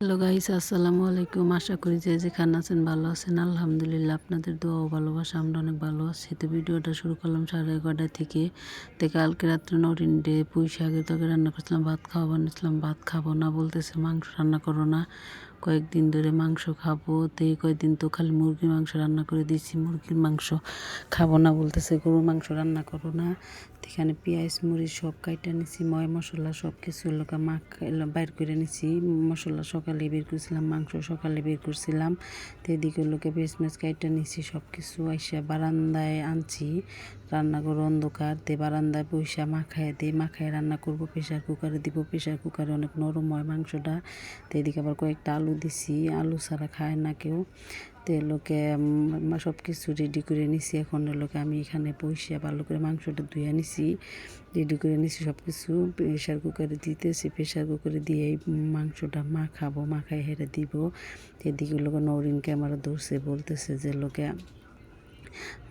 Hello guys, আসসালামু আলাইকুম। আশা করি যে যেখানে আছেন ভালো আছেন। আলহামদুলিল্লাহ আপনাদের দোয়া ও ভালোবাসা, আমরা অনেক ভালো আছি। তো ভিডিওটা শুরু করলাম সাড়ে এগারোটা থেকে তো কালকে রাত্রে নরিন ডে পুঁই শাকের তরকারি রান্না করছিলাম, ভাত খাওয়া বানিয়েছিলাম। ভাত খাব না বলতেছে, মাংস রান্না করো না। কয়েকদিন ধরে মাংস খাব, তো কয়েকদিন তো খালি মুরগির মাংস রান্না করে দিয়েছি। মুরগির মাংস খাব না বলতেছে, গরুর মাংস রান্না করো না। এখানে পেঁয়াজ মুড়ি সব কাইটা নিছি, ময় মশলা সব কিছু লোকা মাখ বাইর করে নিছি। মশলা সকালে বের করছিলাম, মাংস সকালে বের করছিলাম। তো এদিকে লোকে পেঁয়াজ মেজ কাইটা নিছি, সব কিছু আইসা বারান্দায় আনছি। রান্নাঘর অন্ধকার তে বারান্দায় পয়সা মাখায় দিই মাখায় রান্না করব প্রেশার কুকারে দিব প্রেশার কুকারে অনেক নরম হয় মাংসটা। তো এদিকে আবার কয়েকটা আলু দিছি, আলু ছাড়া খায় না কেউ। তো লোকে সব কিছু রেডি করে নিছি। এখন লোকে আমি এখানে পয়সা ভালো করে মাংসটা ধুয়ে নিছি। রেডি করে নিছি সব কিছু প্রেশার কুকারে দিতেছি প্রেশার কুকারে দিয়ে মাংসটা মাখাবো মাখাই হেরে দিব। এদিকে লোকে নরিন ক্যামেরা ধরছে, বলতেছে যে, লোকে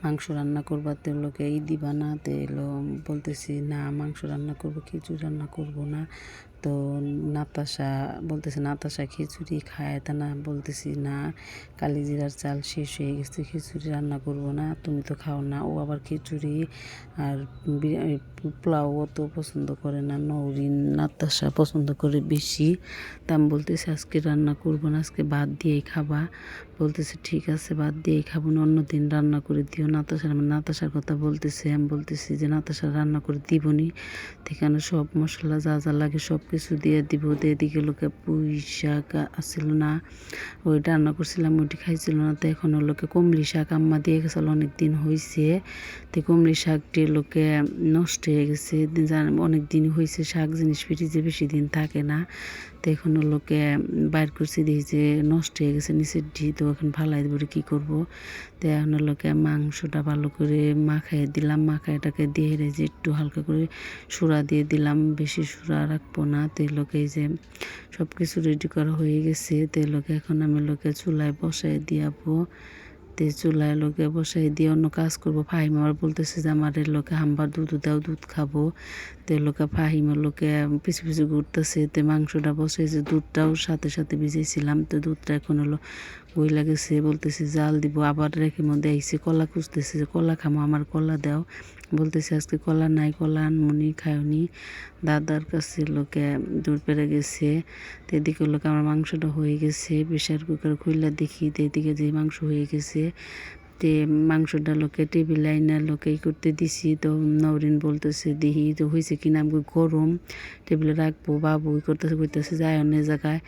মাংস রান্না করবার তো লোকে এই দিবা না তো এলো। বলতেছি, না, মাংস রান্না করব, খিচুড়ি রান্না করব না। তো নাতাশা বলতেছে, নাতাশা খিচুড়ি খায় তা না, বলতেছি না কালিজিরার চাল শেষ হয়ে গেছে, খিচুড়ি রান্না করব না, তুমি তো খাও না। ও আবার খিচুড়ি আর পোলাও অত পছন্দ করে না নৌরিন নাতাশা পছন্দ করে বেশি। তা আমি বলতেছি, আজকে রান্না করব না, আজকে ভাত দিয়েই খাবা। বলতেছে, ঠিক আছে, ভাত দিয়েই খাব না, অন্য দিন রান্না করে দিও। নাতাশার আমার নাতাশার কথা বলতেছে, আমি বলতেছি যে, নাতাশা রান্না করে দিবনি সেখানে সব মশলা যা যা লাগে সব কিছু দিয়ে দিব, দিয়ে দিকে লোকে পুঁই শাক না। ওই রান্না করছিলাম, ওইটি খাইছিল না। তো এখন লোকে কমলি শাক আম্মা দিয়ে গেছিল অনেক দিন হয়েছে তো কমলি শাকটি লোকে নষ্ট হয়ে গেছে। অনেক দিন হয়েছে শাক জিনিস ফ্রিজে বেশি দিন থাকে না। তো এখন লোকে বাইর করছি, দেখি যে নষ্ট হয়ে গেছে নিচের ডি তো এখন ফালাই দেবো কী করব। তো এখন লোকে মাংসটা ভালো করে মাখাই দিলাম, মাখাইটাকে দিয়ে যে একটু হালকা করে সুরা দিয়ে দিলাম, বেশি সুরা রাখব না। তেলকে এই যে সব কিছু রেডি করা হয়ে গেছে তেলকে এখন আমি লোকে চুলায় বসাই দিয়াবো। তে চুলায় লোকে বসাই দিয়ে অন্য কাজ করব। ফাহিম আবার বলতেছে যে, আমার লোকে হাম্বার দুধ দাও দুধ খাব। তে লোকে ফাহিমের লোকে পিছু পিছু ঘুরতেছে। তে মাংসটা বসাইছে দুধটাও সাথে সাথে ভিজেছিলাম তো দুধটা এখন হলো বই লাগেছে বলতেছে জাল দিব, আবার রেখে মধ্যে আইসে কলা খুঁজতেছে যে, কলা খামো, আমার কলা দাও। বলতেছে, আজকে কলা নাই, কলা আনমনি, খায়নি। দাদার কাছে লোকে দূর পেরে গেছে। তো এদিকে লোকে আমার মাংসটা হয়ে গেছে প্রেশার কুকার খুললে দেখি। তো এদিকে যে মাংস হয়ে গেছে তে মাংসটা লোকে টেবিল লাইনার লোকে করতে দিছি। তো নরিন বলতেছে, দিহি, তো হয়েছে কিনা আমি গরম, টেবিলে রাখব, বাবু করতেছে করতেছে যায় অন্য জায়গায়।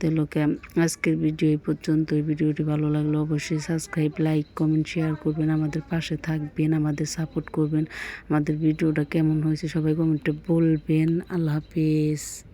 তো লোকে, আজকের ভিডিও এই পর্যন্ত এই ভিডিওটি ভালো লাগলে অবশ্যই সাবস্ক্রাইব, লাইক, কমেন্ট, শেয়ার করবেন। আমাদের পাশে থাকবেন, আমাদের সাপোর্ট করবেন। আমাদের ভিডিওটা কেমন হয়েছে সবাই কমেন্টে বলবেন। আল্লাহ হাফিজ।